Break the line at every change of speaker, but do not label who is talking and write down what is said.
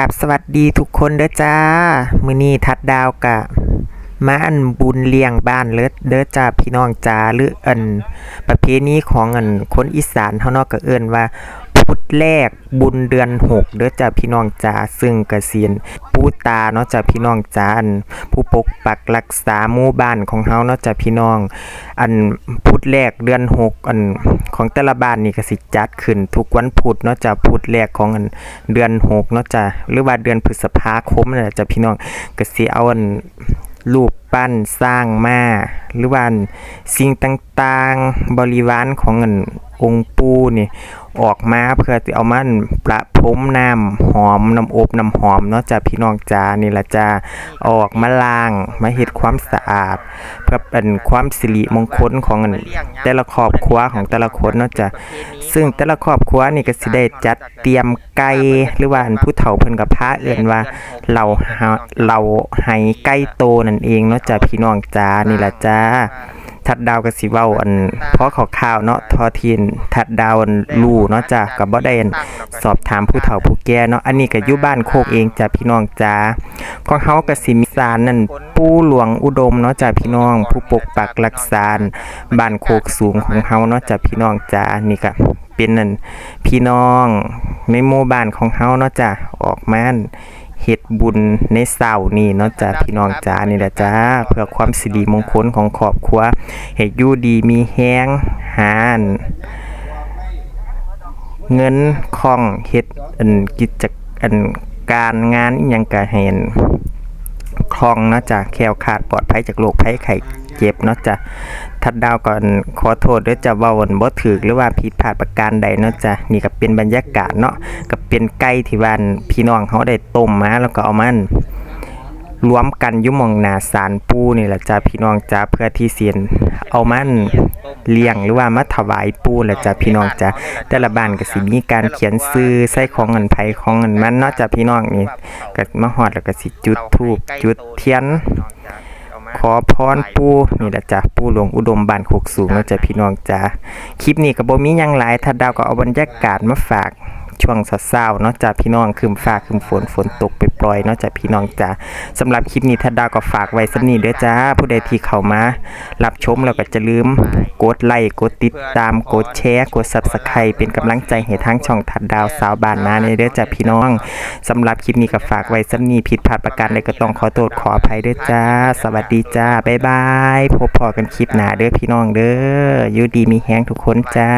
กับสวัสดีทุกคนเด้อจ้า มือนี้ทัดดาวกะมาอันบุญเลี้ยงบ้านเลิศเด้อจ้าพี่น้องจ้าหรืออันประเพณีของอันคนอีสานเฮาเนาะก็เอิ้นว่าพุธแรกบุญเดือนหกเด้อจ้าพี่น้องจ้าซึ่งกเษียนปูตาเนาะจ้าพี่น้องจ้าอันผู้ปกปักรักษาหมู่บ้านของเฮาเนาะจ้าพี่น้อง อันพุธแรกเดือนหกอัน ของแต่ละบ้านนี่ก็สิจัดขึ้นทุกวันพุธเนาะจะพุธแรกของเดือนหกเนาะจะหรือว่าเดือนพฤษภาคมนั่นแหละจ้าพี่น้องก็สิเอาอันรูป ปั้นสร้างมาหรือว่าสิ่งต่างๆบริวารของอันองค์ปูนี่ออกมาเพื่อจะเอามันประพรมน้ำหอมน้ำอบน้ำหอมเนาะจ้าพี่น้องจ้านี่ละจ้าออกมาล้างมาเฮ็ดความสะอาด เพื่อเป็นความสิริมงคลของอันแต่ละครอบครัวของแต่ละคนเนาะจ้ะซึ่งแต่ละครอบครัวนี่ก็สิได้จัดเตรียมไก่หรือว่าผู้เฒ่าเพิ่นกับพระเอื่นว่าเราเราให้ไก่โตนั่นเองเนาะจ้ะพี่น้องจ้านี่ละจ้า ทัดดาวกับสิเว้าอันเพราะข่าวๆเนาะทอทีนทัดดาวอันรู้เนาะจ้ะก็บ่ได้อันสอบถามผู้เฒ่าผู้แก่เนาะอันนี้ก็อยู่บ้านโคกเองจ้ะพี่น้องจ้าของเฮาก็สิมีศาลนั่นปู่หลวงอุดมเนาะจ้ะพี่น้อง ผู้ปกปักรักษาบ้านโคกสูงของเฮาเนาะจ้ะพี่น้องจ้านี่ก็เป็นนั่นพี่น้องในหมู่บ้านของเฮาเนาะจ้ะออกมาอั่น เฮ็ดบุญในเสาร์นี้เนาะจ้ะพี่น้องจ้านี่แหละจ้าเพื่อความสิริมงคลของครอบครัวให้อยู่ดีมีแฮงหาอันเงินคล่องเฮ็ดอันกิจอันการงานอิหยังก็ให้อันคล่องเนาะจ้ะแคล้วคลาดปลอดภัยจากโรคภัยไข้ เจ็บเนาะจ้ะทัดดาวก่อนขอโทษด้วยจะเว่าวนบ่ถูกหรือว่าผิดพลาดประการใดเนาะจ้ะนี่ก็เป็นบรรยากาศเนาะก็เป็นไก่ที่ว่าอันพี่น้องเขาได้ต้มมาแล้วก็เอามันรวมกันยุ่มองนาสารปูนี่แหละจ้าพี่น้องจ้าเพื่อที่เสียนเอามันเลี้ยงหรือว่ามาถวายปูแหละจ้าพี่น้องจ้าแต่ละบ้านก็สิมีการเขียนซื้อใส่ของเงินไผของเงินมันเนาะจ้าพี่น้องนี่ก็มาฮอดแล้วก็สิจุดธูปจุดเทียน ขอพรปูนี่แหละจ้ะปูหลวงอุดมบ้านโคกสูงนะจ๊ะพี่น้องจ้ะคลิปนี้ก็บ่มีหยังหลายถ้าดาวก็เอาบรรยากาศมาฝาก ช่วงเช้าๆเนาะจ้ะพี่น้องคืมฟ้าคืมฝนฝนตกไปปล่อยเนาะจ้ะพี่น้องจ้าสำหรับคลิปนี้ถ้าดาวก็ฝากไว้สำนี้เด้อจ้าผู้ใดที่เข้ามารับชมแล้วก็จะลืมกดไลค์กดติดตามกดแชร์กด Subscribe เป็นกำลังใจให้ทางช่องทัดดาวสาวบ้านนาในเด้อจ้ะพี่น้องสำหรับคลิปนี้ก็ฝากไว้สำนี้ผิดพลาดประการใดก็ต้องขอโทษขออภัยเด้อจ้า สวัสดีจ้าบ๊ายบายพบพอกันคลิปหน้าเด้อพี่น้องเด้ออยู่ดีมีแฮงทุกคนจ้า